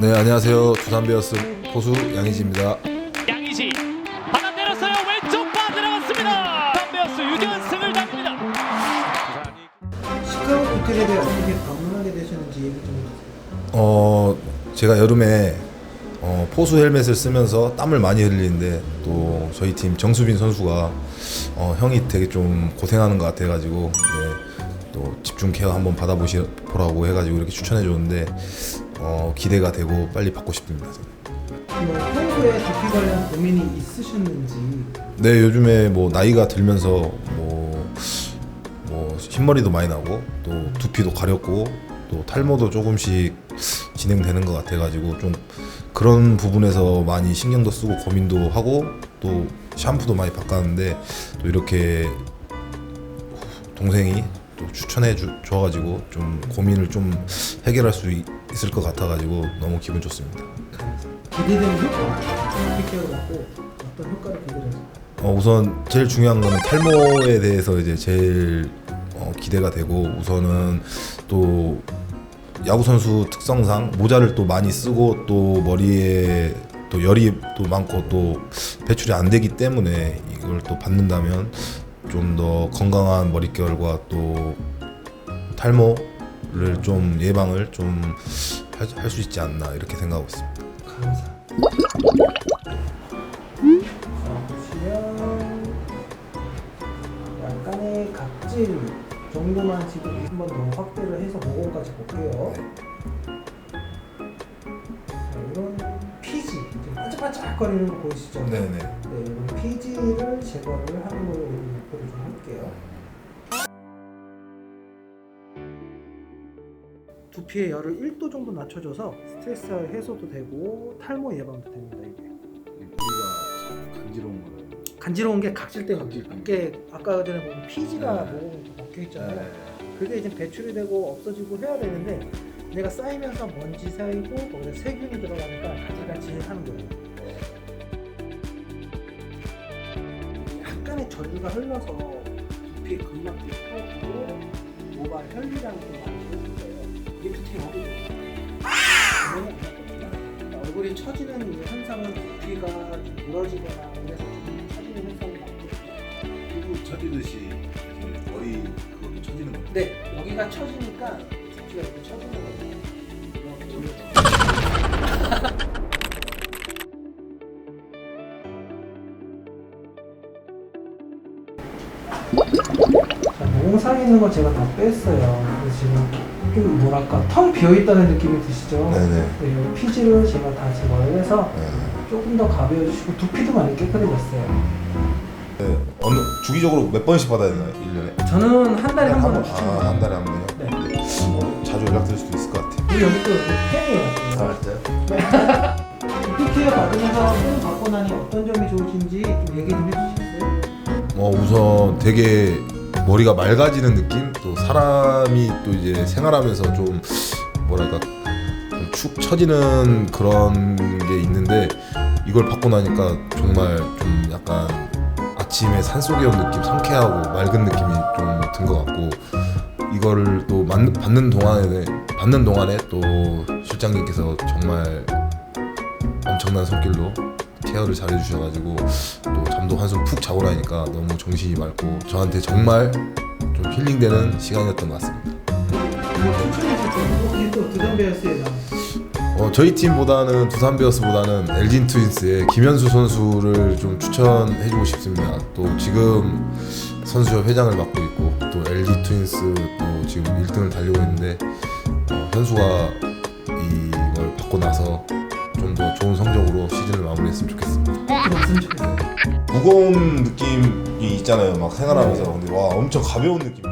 네 안녕하세요 두산 베어스 포수 양희지입니다. 양희지 받아 때렸어요 왼쪽 빠져나갔습니다 담베어스 6연승을 달립니다 시카고 호텔에 대해 어떻게 방문하게 되셨는지 얘기 좀 해주세요. 어 제가 여름에 어, 포수 헬멧을 쓰면서 땀을 많이 흘리는데 또 저희 팀 정수빈 선수가 어, 형이 되게 좀 고생하는 것 같아가지고 네, 또 집중 케어 한번 받아보시 보라고 해가지고 이렇게 추천해 줬는데 어, 기대가 되고 빨리 받고 싶습니다. 뭐 평소에 두피 관련 고민이 있으셨는지 네 요즘에 뭐 나이가 들면서 뭐, 뭐 흰머리도 많이 나고 또 두피도 가렵고 또 탈모도 조금씩 진행되는 것 같아가지고 좀 그런 부분에서 많이 신경도 쓰고 고민도 하고 또 샴푸도 많이 바꿨는데 또 이렇게 동생이 또 추천해 주, 줘가지고 좀 고민을 좀 해결할 수 있, 있을 것 같아가지고 너무 기분 좋습니다. 기대되는 효과 어떤 효과를 기대하세요? 어, 우선 제일 중요한 거는 탈모에 대해서 이제 제일 어, 기대가 되고 우선은 또 야구 선수 특성상 모자를 또 많이 쓰고 또 머리에 또 열이 또 많고 또 배출이 안 되기 때문에 이걸 또 받는다면 좀 더 건강한 머릿결과 또 탈모를 좀 예방을 좀 할 수 있지 않나 이렇게 생각하고 있습니다. 감사. 보시면 약간의 각질 정도만 지금 한 번 더 확대를 해서 모공까지 볼게요. 반짝반짝거리는 거 보이시죠? 네네. 네, 이런 피지를 제거를 하는 걸로 목표를 좀 할게요. 두피의 열을 1도 정도 낮춰줘서 스트레스 해소도 되고 탈모 예방도 됩니다. 이게 머리가 간지러운 거는 간지러운 게 각질 때문에 각질. 이게 아까 전에 보면 피지가 네. 모공에 먹혀 있잖아요. 그게 이제 배출이 되고 없어지고 해야 되는데 내가 쌓이면서 먼지 쌓이고 거기다 세균이 들어가니까 가지가지 하는 거예요. 약간의 전류가 흘러서 두피에 근막들이 풀어지고 모발 혈류량이 좀 많이 거예요. 이게 두피에 얼굴이 얼굴이 처지는 이 현상은 두피가 좀 늘어지거나 그래서 좀 처지는 현상이 많거든요. 피부 처지듯이 머리 그것도 처지는 거예요. 네, 여기가 처지니까 두피가 이렇게 처지는 거예요. 이렇게 돌려서. 자, 모공 상에 있는 건 제가 다 뺐어요. 그래서 지금 좀 뭐랄까 텅 비어 있다는 느낌이 드시죠? 네네. 네, 이 피지를 제가 다 제거를 해서 네. 조금 더 가벼워지시고 두피도 많이 깨끗해졌어요. 네. 어느 주기적으로 몇 번씩 받아야 되나요? 1년에? 저는 한 달에 한 번은 아, 추천해요. 한 달에 한 번요? 네. 연락드릴 수도 있을 것 같아요. 우리 여기 또 팬이에요. 진짜요? PT에 받으면서 팬 받고 나니 어떤 점이 좋으신지 좀 얘기 좀 해주시겠어요? 어, 우선 되게 머리가 맑아지는 느낌? 또 사람이 또 이제 생활하면서 좀 뭐랄까 좀 축 처지는 그런 게 있는데 이걸 받고 나니까 정말 좀 약간 아침에 산속에 온 느낌, 상쾌하고 맑은 느낌이 좀 든 것 같고 이거를 또 받는, 동안에 받는 동안에 또 실장님께서 정말 엄청난 손길로 케어를 잘 해주셔가지고 또 잠도 한숨 푹 자고 나니까 너무 정신이 맑고 저한테 정말 좀 힐링되는 시간이었던 것 같습니다. 어, 저희 팀보다는 두산 베어스보다는 LG 트윈스의 김현수 선수를 좀 추천해주고 싶습니다. 또 지금 선수협 회장을 맡고 있고 또 LG 트윈스 또 지금 1등을 달리고 있는데 어, 현수가 이걸 받고 나서 좀 더 좋은 성적으로 시즌을 마무리했으면 좋겠습니다. 좋겠어요. 무거운 느낌이 있잖아요. 막 생활하면서 근데 와 엄청 가벼운 느낌.